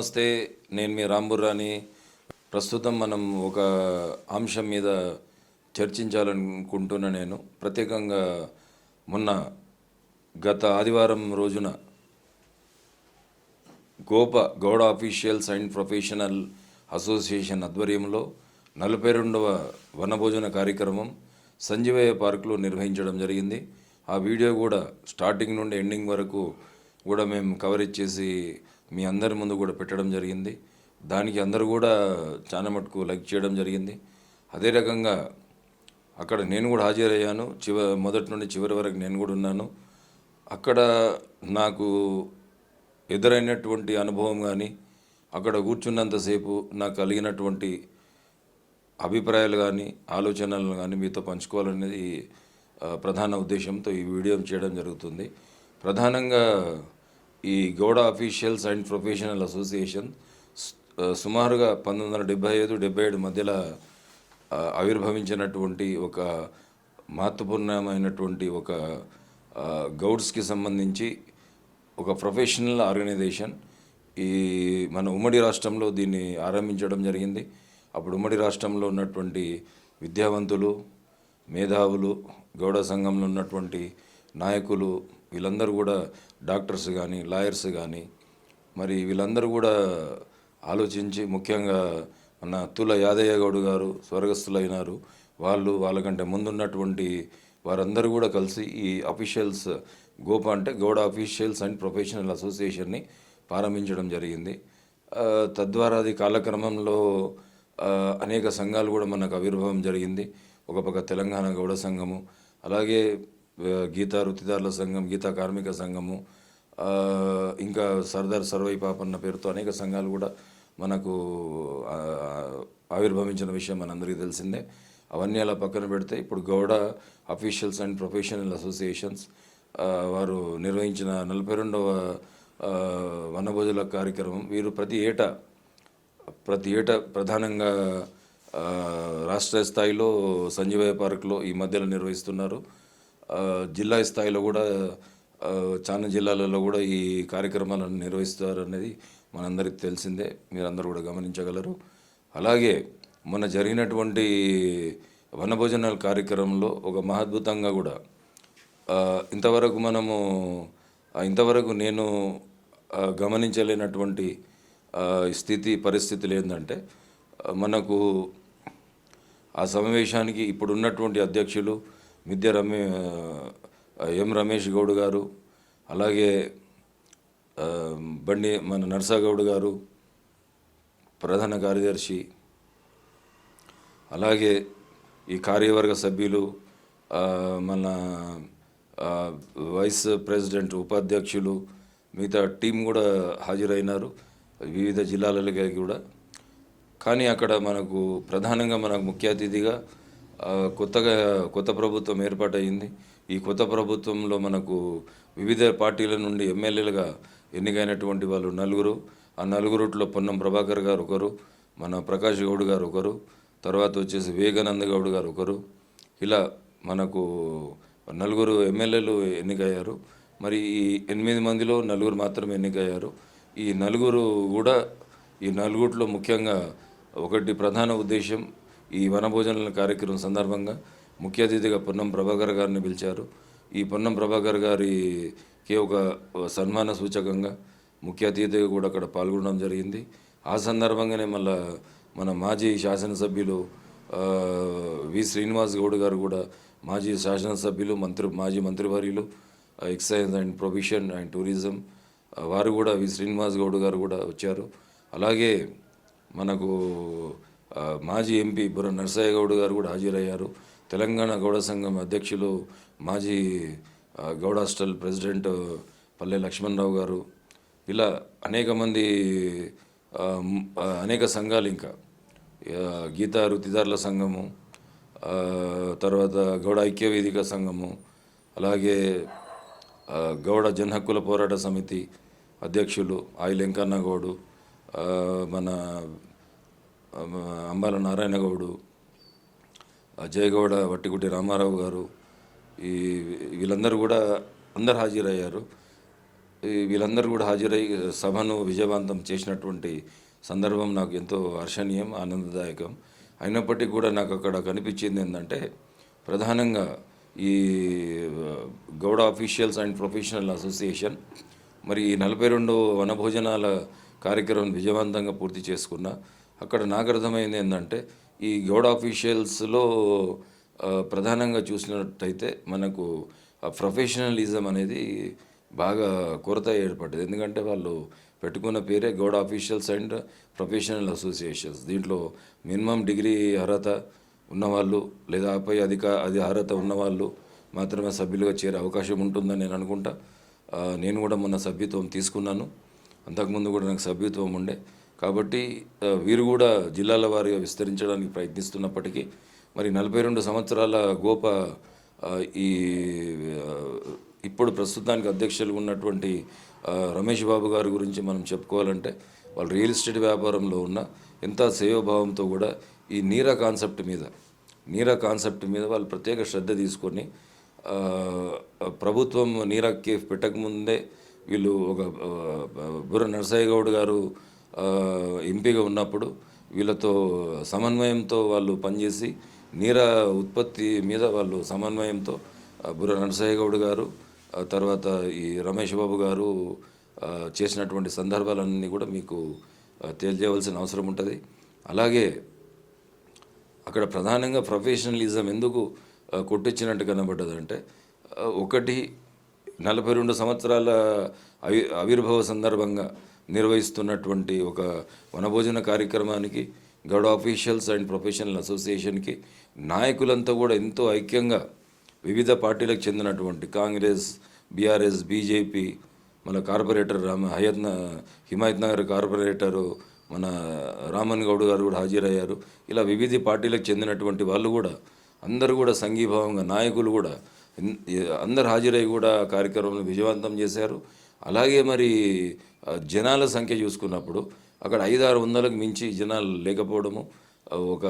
నమస్తే నేను మీ రాంబుర్రాని ప్రస్తుతం మనం ఒక అంశం మీద చర్చించాలనుకుంటున్నా నేను. ప్రత్యేకంగా మొన్న గత ఆదివారం రోజున Gopa Gouda officials and professional association ఆధ్వర్యంలో నలభై రెండవ వనభోజన కార్యక్రమం సంజీవయ్య పార్కులో నిర్వహించడం జరిగింది. ఆ వీడియో కూడా స్టార్టింగ్ నుండి ఎండింగ్ వరకు కూడా మేము కవరేజ్ చేసి మీ అందరి ముందు కూడా పెట్టడం జరిగింది. దానికి అందరూ కూడా చాలా మటుకు లైక్ చేయడం జరిగింది. అదే రకంగా అక్కడ నేను కూడా హాజరయ్యాను. చివ మొదటి నుండి చివరి వరకు నేను కూడా ఉన్నాను. అక్కడ నాకు ఎదురైనటువంటి అనుభవం కానీ అక్కడ కూర్చున్నంతసేపు నాకు కలిగినటువంటి అభిప్రాయాలు కానీ ఆలోచనలు కానీ మీతో పంచుకోవాలనేది ప్రధాన ఉద్దేశంతో ఈ వీడియో చేయడం జరుగుతుంది. ప్రధానంగా ఈ Gouda officials and professional association సుమారుగా పంతొమ్మిది వందల డెబ్బై ఐదు డెబ్బై ఏడు మధ్యలో ఆవిర్భవించినటువంటి ఒక మహత్వపూర్ణమైనటువంటి ఒక గౌడ్స్కి సంబంధించి ఒక ప్రొఫెషనల్ ఆర్గనైజేషన్. ఈ మన ఉమ్మడి రాష్ట్రంలో దీన్ని ఆరంభించడం జరిగింది. అప్పుడు ఉమ్మడి రాష్ట్రంలో ఉన్నటువంటి విద్యావంతులు మేధావులు గౌడ సంఘంలో ఉన్నటువంటి నాయకులు వీళ్ళందరూ కూడా డాక్టర్స్ కానీ లాయర్స్ కానీ మరి వీళ్ళందరూ కూడా ఆలోచించి ముఖ్యంగా మన తుల యాదయ్య గౌడ్ గారు స్వర్గస్థులైనారు. వాళ్ళు వాళ్ళకంటే ముందున్నటువంటి వారందరూ కూడా కలిసి ఈ అఫీషియల్స్ గోప అంటే గౌడ అఫీషియల్స్ అండ్ ప్రొఫెషనల్ అసోసియేషన్ని ప్రారంభించడం జరిగింది. తద్వారా అది కాలక్రమంలో అనేక సంఘాలు కూడా మనకు ఆవిర్భావం జరిగింది. ఒక పక్క తెలంగాణ గౌడ సంఘము అలాగే గీతా వృత్తిదారుల సంఘం గీతా కార్మిక సంఘము ఇంకా సర్దార్ సర్వై పాపన్న పేరుతో అనేక సంఘాలు కూడా మనకు ఆవిర్భవించిన విషయం మనందరికీ తెలిసిందే. అవన్నీ అలా పక్కన పెడితే ఇప్పుడు Gouda officials and professional associations వారు నిర్వహించిన నలభై రెండవ వనభోజుల కార్యక్రమం వీరు ప్రతి ఏటా ప్రతి ఏటా ప్రధానంగా రాష్ట్ర స్థాయిలో సంజీవయ పార్క్లో ఈ మధ్యలో నిర్వహిస్తున్నారు. జిల్లా స్థాయిలో కూడా చాలా జిల్లాలలో కూడా ఈ కార్యక్రమాలను నిర్వహిస్తారు అనేది మనందరికీ తెలిసిందే. మీరందరూ కూడా గమనించగలరు. అలాగే మొన్న జరిగినటువంటి వనభోజనాల కార్యక్రమంలో ఒక మహద్భుతంగా కూడా ఇంతవరకు మనము ఇంతవరకు నేను గమనించలేనటువంటి స్థితి పరిస్థితులు ఏంటంటే మనకు ఆ సమావేశానికి ఇప్పుడు ఉన్నటువంటి అధ్యక్షులు మిద్య రమే ఎం రమేష్ గౌడ్ గారు అలాగే బండి మన నర్సాగౌడ్ గారు ప్రధాన కార్యదర్శి అలాగే ఈ కార్యవర్గ సభ్యులు మన వైస్ ప్రెసిడెంట్ ఉపాధ్యక్షులు మిగతా టీం కూడా హాజరైనారు వివిధ జిల్లాలకి కూడా. కానీ అక్కడ మనకు ప్రధానంగా మనకు ముఖ్య అతిథిగా కొత్తగా కొత్త ప్రభుత్వం ఏర్పాటయింది. ఈ కొత్త ప్రభుత్వంలో మనకు వివిధ పార్టీల నుండి ఎమ్మెల్యేలుగా ఎన్నికైనటువంటి వాళ్ళు నలుగురు. ఆ నలుగురుట్లో పొన్నం ప్రభాకర్ గారు ఒకరు మన ప్రకాష్ గౌడ్ గారు ఒకరు తర్వాత వచ్చేసి వివేకానంద గౌడ్ గారు ఒకరు. ఇలా మనకు నలుగురు ఎమ్మెల్యేలు ఎన్నికయ్యారు. మరి ఈ ఎనిమిది మందిలో నలుగురు మాత్రమే ఎన్నికయ్యారు. ఈ నలుగురు కూడా ఈ నలుగురిలో ముఖ్యంగా ఒకటి ప్రధాన ఉద్దేశం ఈ వనభోజనాల కార్యక్రమం సందర్భంగా ముఖ్య అతిథిగా పొన్నం ప్రభాకర్ గారిని పిలిచారు. ఈ పొన్నం ప్రభాకర్ గారికి ఒక సన్మాన సూచకంగా ముఖ్య అతిథిగా కూడా అక్కడ పాల్గొనడం జరిగింది. ఆ సందర్భంగానే మళ్ళా మన మాజీ శాసనసభ్యులు వి శ్రీనివాస్ గౌడ్ గారు కూడా మాజీ శాసనసభ్యులు మంత్రి మాజీ మంత్రివర్యులు excise and provision and tourism వారు కూడా వి శ్రీనివాస్ గౌడ్ గారు కూడా వచ్చారు. అలాగే మనకు మాజీ ఎంపీ బుర్ర నరసయ్య గౌడ్ గారు కూడా హాజరయ్యారు తెలంగాణ గౌడ సంఘం అధ్యక్షులు మాజీ ఆ, గౌడ హాస్టల్ ప్రెసిడెంట్ పల్లె లక్ష్మణరావు గారు ఇలా అనేక మంది ఆ, మ్, ఆ, అనేక సంఘాలు ఇంకా ఆ, గీతా వృత్తిదారుల సంఘము ఆ, తర్వాత గౌడ ఐక్య వేదిక సంఘము అలాగే ఆ, గౌడ జన హక్కుల పోరాట సమితి అధ్యక్షులు ఆయి వెంకన్న గౌడు ఆ, మన ఆ, అంబాల నారాయణ గౌడు జయగౌడ వట్టిగుట్టి రామారావు గారు ఈ వీళ్ళందరూ కూడా అందరు హాజరయ్యారు. వీళ్ళందరూ కూడా హాజరై సభను విజయవంతం చేసినటువంటి సందర్భం నాకు ఎంతో హర్షణీయం ఆనందదాయకం. అయినప్పటికీ కూడా నాకు అక్కడ కనిపించింది ఏంటంటే ప్రధానంగా ఈ Gouda officials and professional association మరి ఈ నలభై రెండు వనభోజనాల కార్యక్రమం విజయవంతంగా పూర్తి చేసుకున్న అక్కడ నాకు అర్థమైంది ఏంటంటే ఈ గౌడ్ ఆఫీషియల్స్లో ప్రధానంగా చూసినట్టయితే మనకు ప్రొఫెషనలిజం అనేది బాగా కొరత ఏర్పడ్డది. ఎందుకంటే వాళ్ళు పెట్టుకున్న పేరే Gouda officials and professional associations. దీంట్లో మినిమం డిగ్రీ అర్హత ఉన్నవాళ్ళు లేదా ఆపై అధిక అది అర్హత ఉన్నవాళ్ళు మాత్రమే సభ్యులుగా చేరే అవకాశం ఉంటుందని నేను అనుకుంటా. నేను కూడా మొన్న సభ్యత్వం తీసుకున్నాను. అంతకుముందు కూడా నాకు సభ్యత్వం ఉండే. కాబట్టి వీరు కూడా జిల్లాల వారిగా విస్తరించడానికి ప్రయత్నిస్తున్నప్పటికీ మరి నలభై రెండు సంవత్సరాల గోప ఈ ఇప్పుడు ప్రస్తుతానికి అధ్యక్షులు ఉన్నటువంటి రమేష్ బాబు గారి గురించి మనం చెప్పుకోవాలంటే వాళ్ళు రియల్ ఎస్టేట్ వ్యాపారంలో ఉన్న ఎంత సేవాభావంతో కూడా ఈ నీరా కాన్సెప్ట్ మీద నీరా కాన్సెప్ట్ మీద వాళ్ళు ప్రత్యేక శ్రద్ధ తీసుకొని ప్రభుత్వం నీరా కేఫ్ పెట్టకముందే వీళ్ళు ఒక బుర్ర నరసయ్య గౌడ్ గారు ఎంపీగా ఉన్నప్పుడు వీళ్ళతో సమన్వయంతో వాళ్ళు పనిచేసి నీర ఉత్పత్తి మీద వాళ్ళు సమన్వయంతో బుర్ర నరసయ్య గౌడ్ గారు తర్వాత ఈ రమేష్ బాబు గారు చేసినటువంటి సందర్భాలన్నీ కూడా మీకు ఆ, తెలియజేయవలసిన అవసరం ఉంటుంది. అలాగే అక్కడ ప్రధానంగా ప్రొఫెషనలిజం ఎందుకు కొట్టించినట్టు కనబడ్డదంటే ఒకటి నలభై రెండు సంవత్సరాల అవి ఆవిర్భావ సందర్భంగా నిర్వహిస్తున్నటువంటి ఒక వనభోజన కార్యక్రమానికి గౌడ ఆఫీషియల్స్ అండ్ ప్రొఫెషనల్ అసోసియేషన్కి నాయకులంతా కూడా ఎంతో ఐక్యంగా వివిధ పార్టీలకు చెందినటువంటి కాంగ్రెస్ బీఆర్ఎస్ బీజేపీ మన కార్పొరేటర్ రామ హయత్ హిమాయత్ నగర్ కార్పొరేటరు మన రామన్ గౌడ్ గారు కూడా హాజరయ్యారు. ఇలా వివిధ పార్టీలకు చెందినటువంటి వాళ్ళు కూడా అందరూ కూడా సంఘీభావంగా నాయకులు కూడా అందరు హాజరై కూడా కార్యక్రమం విజయవంతం చేశారు. అలాగే మరి జనాల సంఖ్య చూసుకున్నప్పుడు అక్కడ ఐదారు వందలకు మించి జనాలు లేకపోవడము ఒక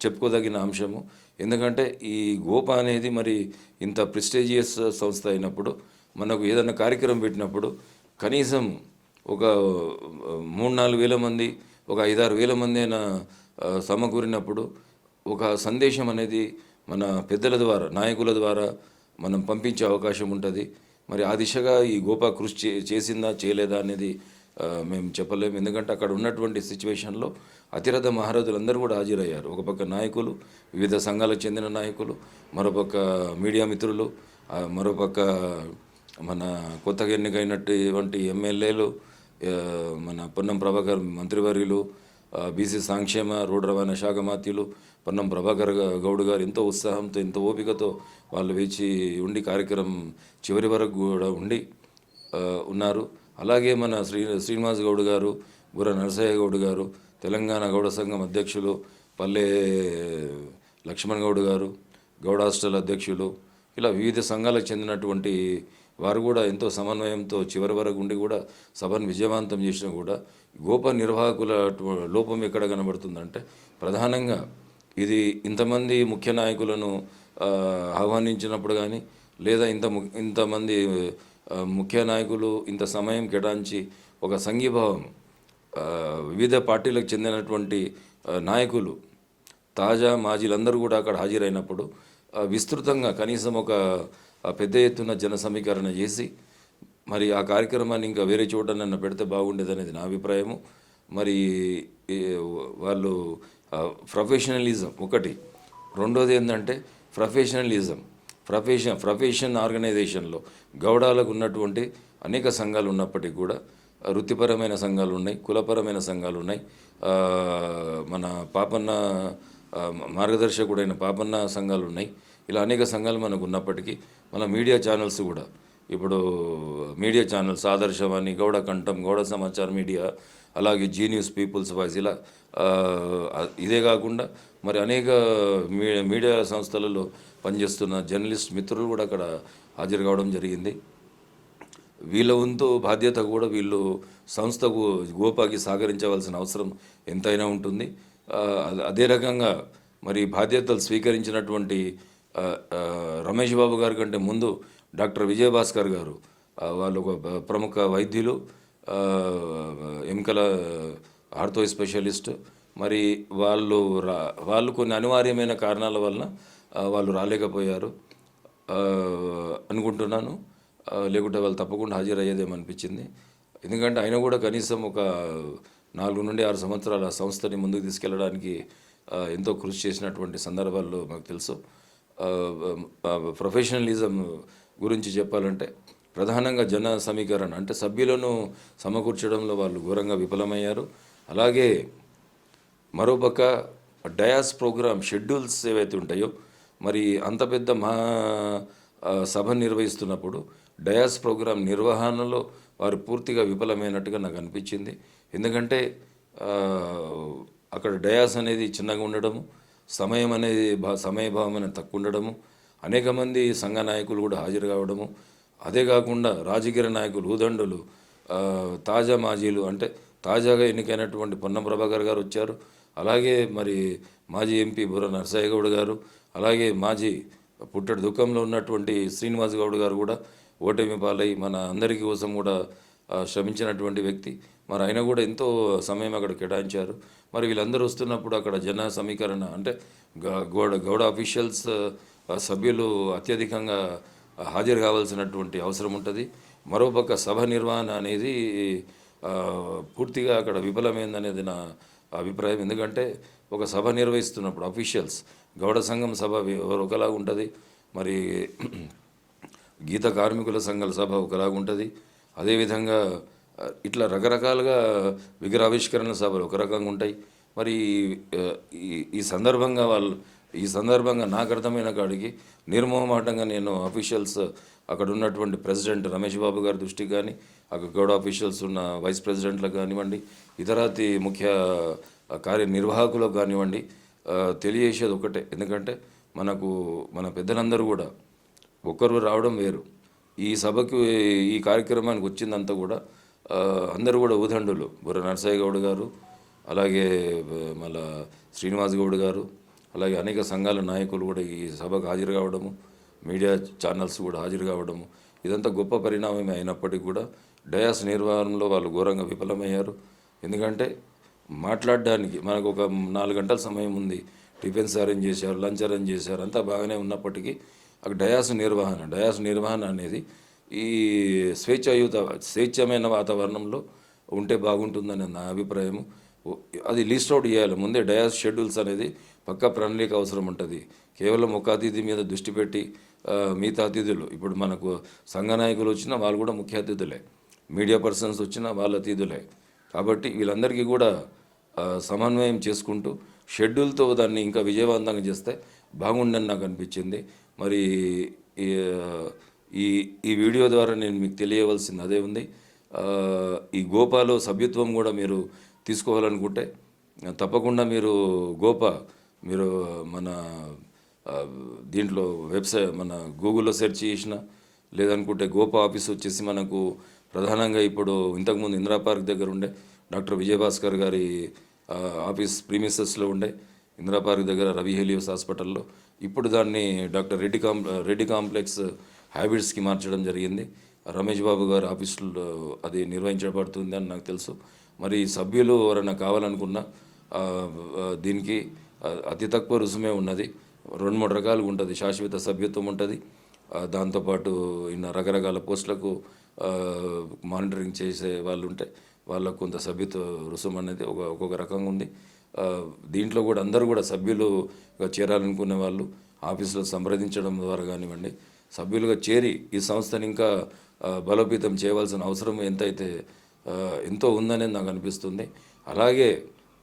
చెప్పుకోదగిన అంశము. ఎందుకంటే ఈ గోప అనేది మరి ఇంత ప్రిస్టేజియస్ సంస్థ అయినప్పుడు మనకు ఏదైనా కార్యక్రమం పెట్టినప్పుడు కనీసం ఒక మూడు నాలుగు వేల మంది ఒక ఐదారు వేల మంది అయినా సమకూరినప్పుడు ఒక సందేశం అనేది మన పెద్దల ద్వారా నాయకుల ద్వారా మనం పంపించే అవకాశం ఉంటుంది. మరి ఆ దిశగా ఈ గోపా కృషి చే చేసిందా చేయలేదా అనేది మేము చెప్పలేము. ఎందుకంటే అక్కడ ఉన్నటువంటి సిచ్యువేషన్లో అతిరథ మహారాజులందరూ కూడా హాజరయ్యారు. ఒక పక్క నాయకులు వివిధ సంఘాలకు చెందిన నాయకులు మరోపక్క మీడియా మిత్రులు మరోపక్క మన కొత్తగా ఎన్నికైనటువంటి ఎమ్మెల్యేలు మన పొన్నం ప్రభాకర్ మంత్రివర్యులు బీసీ సంక్షేమ రోడ్డు రవాణా శాఖ మాత్యులు పొన్నం ప్రభాకర్ గౌడ్ గారు ఎంతో ఉత్సాహంతో ఎంతో ఓపికతో వాళ్ళు వేచి ఉండి కార్యక్రమం చివరి వరకు కూడా ఉండి ఉన్నారు. అలాగే మన శ్రీ శ్రీనివాస్ గౌడ్ గారు బుర్ర నరసయ్య గౌడ్ గారు తెలంగాణ గౌడ సంఘం అధ్యక్షులు పల్లె లక్ష్మణ్ గౌడ్ గారు గౌడ హాస్టల్ అధ్యక్షులు ఇలా వివిధ సంఘాలకు చెందినటువంటి వారు కూడా ఎంతో సమన్వయంతో చివరి వరకు ఉండి కూడా సభను విజయవంతం చేసినా కూడా గోప నిర్వాహకుల లోపం ఎక్కడ కనబడుతుందంటే ప్రధానంగా ఇది ఇంతమంది ముఖ్య నాయకులను ఆహ్వానించినప్పుడు కానీ లేదా ఇంత ము- ఇంతమంది ముఖ్య నాయకులు ఇంత సమయం కేటాయించి ఒక సంఘీభావం వివిధ పార్టీలకు చెందినటువంటి నాయకులు తాజా మాజీలందరూ కూడా అక్కడ హాజరైనప్పుడు విస్తృతంగా కనీసం ఒక పెద్ద ఎత్తున జన సమీకరణ చేసి మరి ఆ కార్యక్రమాన్ని ఇంకా వేరే చోట నన్ను పెడితే బాగుండేదనేది నా అభిప్రాయము. మరి వాళ్ళు ప్రొఫెషనలిజం ఒకటి. రెండోది ఏంటంటే ప్రొఫెషనలిజం. ప్రొఫెషన్ ప్రొఫెషన్ ఆర్గనైజేషన్లో గౌడాలకు ఉన్నటువంటి అనేక సంఘాలు ఉన్నప్పటికీ కూడా వృత్తిపరమైన సంఘాలు ఉన్నాయి కులపరమైన సంఘాలు ఉన్నాయి. మన పాపన్న మార్గదర్శకుడైన పాపన్న సంఘాలు ఉన్నాయి. ఇలా అనేక సంఘాలు మనకు ఉన్నప్పటికీ మన మీడియా ఛానల్స్ కూడా. ఇప్పుడు మీడియా ఛానల్స్ ఆదర్శవాణి గౌడ కంఠం గౌడ సమాచార మీడియా అలాగే జీ న్యూస్ పీపుల్స్ వాయిస్ ఇలా ఇదే కాకుండా మరి అనేక మీ- మీడియా సంస్థలలో పనిచేస్తున్న జర్నలిస్ట్ మిత్రులు కూడా అక్కడ హాజరు కావడం జరిగింది. వీళ్ళ వంతు బాధ్యత కూడా వీళ్ళు సంస్థకు గోపాకి సహకరించవలసిన అవసరం ఎంతైనా ఉంటుంది. అదే రకంగా మరి బాధ్యతలు స్వీకరించినటువంటి రమేష్ బాబు గారి కంటే ముందు డాక్టర్ విజయభాస్కర్ గారు వాళ్ళు ఒక ప్రముఖ వైద్యులు ఎముకల ఆర్థో స్పెషలిస్ట్. మరి వాళ్ళు రా వాళ్ళు కొన్ని అనివార్యమైన కారణాల వలన వాళ్ళు రాలేకపోయారు. అనుకుంటున్నాను. లేకుంటే వాళ్ళు తప్పకుండా హాజరయ్యేదేమనిపించింది. ఎందుకంటే ఆయన కూడా కనీసం ఒక నాలుగు నుండి ఆరు సంవత్సరాల సంస్థని ముందుకు తీసుకెళ్ళడానికి ఎంతో కృషి చేసినటువంటి సందర్భాల్లో మాకు తెలుసు. ప్రొఫెషనలిజం గురించి చెప్పాలంటే ప్రధానంగా జన సమీకరణ అంటే సభ్యులను సమకూర్చడంలో వాళ్ళు ఘోరంగా విఫలమయ్యారు. అలాగే మరోపక్క డయాస్ ప్రోగ్రామ్ షెడ్యూల్స్ ఏవైతే ఉంటాయో మరి అంత పెద్ద మహా సభ నిర్వహిస్తున్నప్పుడు డయాస్ ప్రోగ్రామ్ నిర్వహణలో వారు పూర్తిగా విఫలమైనట్టుగా నాకు అనిపించింది. ఎందుకంటే అక్కడ డయాస్ అనేది చిన్నగా ఉండడము సమయం అనేది భా సమయభావం అనేది తక్కువ ఉండడము అనేక మంది సంఘ నాయకులు కూడా హాజరు కావడము అదే కాకుండా రాజకీయ నాయకులు ఉదండులు తాజా మాజీలు అంటే తాజాగా ఎన్నికైనటువంటి పొన్నం ప్రభాకర్ గారు వచ్చారు అలాగే మరి మాజీ ఎంపీ బుర్ర నరసయ్య గౌడ్ గారు అలాగే మాజీ పుట్టడి దుఃఖంలో ఉన్నటువంటి శ్రీనివాస్ గౌడ్ గారు కూడా ఓటమి పాలై మన అందరికీ కోసం కూడా శ్రమించినటువంటి వ్యక్తి. మరి ఆయన కూడా ఎంతో సమయం అక్కడ కేటాయించారు. మరి వీళ్ళందరూ వస్తున్నప్పుడు అక్కడ జన సమీకరణ అంటే గ- గౌడ గౌడ అఫీషియల్స్ సభ్యులు అత్యధికంగా హాజరు కావాల్సినటువంటి అవసరం ఉంటుంది. మరోపక్క సభ నిర్వహణ అనేది పూర్తిగా అక్కడ విఫలమైందనేది నా అభిప్రాయం. ఎందుకంటే ఒక సభ నిర్వహిస్తున్నప్పుడు అఫీషియల్స్ గౌడ సంఘం సభ ఒకలాగా ఉంటుంది. మరి గీత కార్మికుల సంఘాల సభ ఒకలాగా ఉంటుంది. అదేవిధంగా ఇట్లా రకరకాలుగా విగ్రహావిష్కరణ సభలు ఒక రకంగా ఉంటాయి. మరి ఈ ఈ సందర్భంగా వాళ్ళు ఈ సందర్భంగా నాకు అర్థమైన కాడికి నిర్మోహమాటంగా నేను అఫీషియల్స్ అక్కడ ఉన్నటువంటి ప్రెసిడెంట్ రమేష్ బాబు గారి దృష్టికి కానీ అక్కడ గౌడ అఫీషియల్స్ ఉన్న వైస్ ప్రెసిడెంట్లకు కానివ్వండి ఇతరాతి ముఖ్య కార్యనిర్వాహకులకు కానివ్వండి తెలియజేసేది ఒకటే. ఎందుకంటే మనకు మన పెద్దలందరూ కూడా ఒక్కరు రావడం వేరు. ఈ సభకు ఈ కార్యక్రమానికి వచ్చిందంతా కూడా అందరూ కూడా ఊదండులు. బుర్ర నరసయ్య గౌడ్ గారు అలాగే మళ్ళా శ్రీనివాస్ గౌడ్ గారు అలాగే అనేక సంఘాల నాయకులు కూడా ఈ సభకు హాజరు కావడము మీడియా ఛానల్స్ కూడా హాజరు కావడము ఇదంతా గొప్ప పరిణామమే అయినప్పటికీ కూడా డయాస్ నిర్వహణలో వాళ్ళు ఘోరంగా విఫలమయ్యారు. ఎందుకంటే మాట్లాడడానికి మనకు ఒక నాలుగు గంటల సమయం ఉంది. టిఫిన్స్ అరేంజ్ చేశారు లంచ్ అరేంజ్ చేశారు అంతా బాగానే ఉన్నప్పటికీ అక్కడ డయాస్ నిర్వహణ డయాస్ నిర్వహణ అనేది ఈ స్వేచ్ఛాయుత స్వేచ్ఛమైన వాతావరణంలో ఉంటే బాగుంటుందని నా అభిప్రాయము. అది లిస్ట్ అవుట్ చేయాలి. ముందే డయాస్ షెడ్యూల్స్ అనేది పక్క ప్రణాళిక అవసరం ఉంటుంది. కేవలం ఒక అతిథి మీద దృష్టి పెట్టి మిగతా అతిథులు ఇప్పుడు మనకు సంఘ నాయకులు వచ్చినా వాళ్ళు కూడా ముఖ్య అతిథులే. మీడియా పర్సన్స్ వచ్చినా వాళ్ళ అతిథులే. కాబట్టి వీళ్ళందరికీ కూడా సమన్వయం చేసుకుంటూ షెడ్యూల్తో దాన్ని ఇంకా విజయవంతంగా చేస్తే బాగుండని నాకు అనిపించింది. మరి ఈ ఈ వీడియో ద్వారా నేను మీకు తెలియవలసింది అదే ఉంది. ఈ గోపాలో సభ్యత్వం కూడా మీరు తీసుకోవాలనుకుంటే తప్పకుండా మీరు గోపా మీరు మన దీంట్లో వెబ్సైట్ మన గూగుల్లో సెర్చ్ చేసిన లేదనుకుంటే గోపా ఆఫీస్ వచ్చేసి మనకు ప్రధానంగా ఇప్పుడు ఇంతకుముందు ఇందిరా పార్క్ దగ్గర ఉండే డాక్టర్ విజయభాస్కర్ గారి ఆఫీస్ ప్రీమిసెస్లో ఉండే ఇందిరా పార్క్ దగ్గర రవి హెలియోస్ హాస్పిటల్లో. ఇప్పుడు దాన్ని డాక్టర్ రెడ్డి కాం రెడ్డి కాంప్లెక్స్ హ్యాబిట్స్కి మార్చడం జరిగింది. రమేష్ బాబు గారు ఆఫీసులో అది నిర్వహించబడుతుంది అని నాకు తెలుసు. మరి సభ్యులు ఎవరైనా కావాలనుకున్నా దీనికి అతి తక్కువ రుసుమే ఉన్నది. రెండు మూడు రకాలుగా ఉంటుంది. శాశ్వత సభ్యత్వం ఉంటుంది. దాంతోపాటు ఇన్న రకరకాల పోస్టులకు మానిటరింగ్ చేసే వాళ్ళు ఉంటే వాళ్ళకు కొంత సభ్యత్వ రుసుము అనేది ఒక ఒక్కొక్క రకంగా ఉంది. దీంట్లో కూడా అందరూ కూడా సభ్యులుగా చేరాలనుకునే వాళ్ళు ఆఫీసులో సంప్రదించడం ద్వారా కానివ్వండి సభ్యులుగా చేరి ఈ సంస్థను ఇంకా బలోపేతం చేయవలసిన అవసరం ఎంతైతే ఎంతో ఉందనేది నాకు అనిపిస్తుంది. అలాగే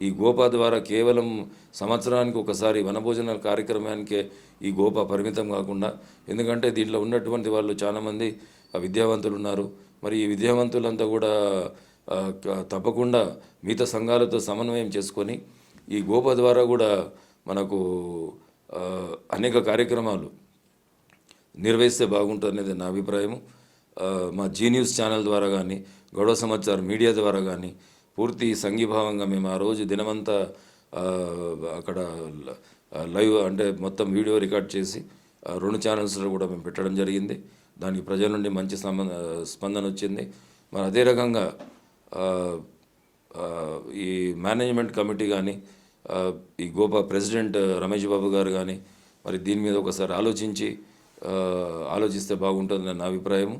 ఈ గోపా ద్వారా కేవలం సంవత్సరానికి ఒకసారి వనభోజనాల కార్యక్రమానికే ఈ గోపా పరిమితం కాకుండా ఎందుకంటే దీంట్లో ఉన్నటువంటి వాళ్ళు చాలామంది విద్యావంతులు ఉన్నారు మరి ఈ విద్యావంతులంతా కూడా తప్పకుండా మిగతా సంఘాలతో సమన్వయం చేసుకొని ఈ గోప ద్వారా కూడా మనకు అనేక కార్యక్రమాలు నిర్వహిస్తే బాగుంటుంది అనేది నా అభిప్రాయము. మా జీ న్యూస్ ఛానల్ ద్వారా కానీ గొడవ సమాచారం మీడియా ద్వారా కానీ పూర్తి సంఘీభావంగా మేము ఆ రోజు దినమంతా అక్కడ లైవ్ అంటే మొత్తం వీడియో రికార్డ్ చేసి ఆ, రెండు ఛానల్స్లో కూడా మేము పెట్టడం జరిగింది. దానికి ప్రజల నుండి మంచి సంబంధ స్పందన వచ్చింది. మరి అదే రకంగా ఈ మేనేజ్మెంట్ కమిటీ కానీ ఈ గోపా ప్రెసిడెంట్ రమేష్ బాబు గారు కానీ మరి దీని మీద ఒకసారి ఆలోచించి ఆలోచిస్తే బాగుంటుందని నా అభిప్రాయం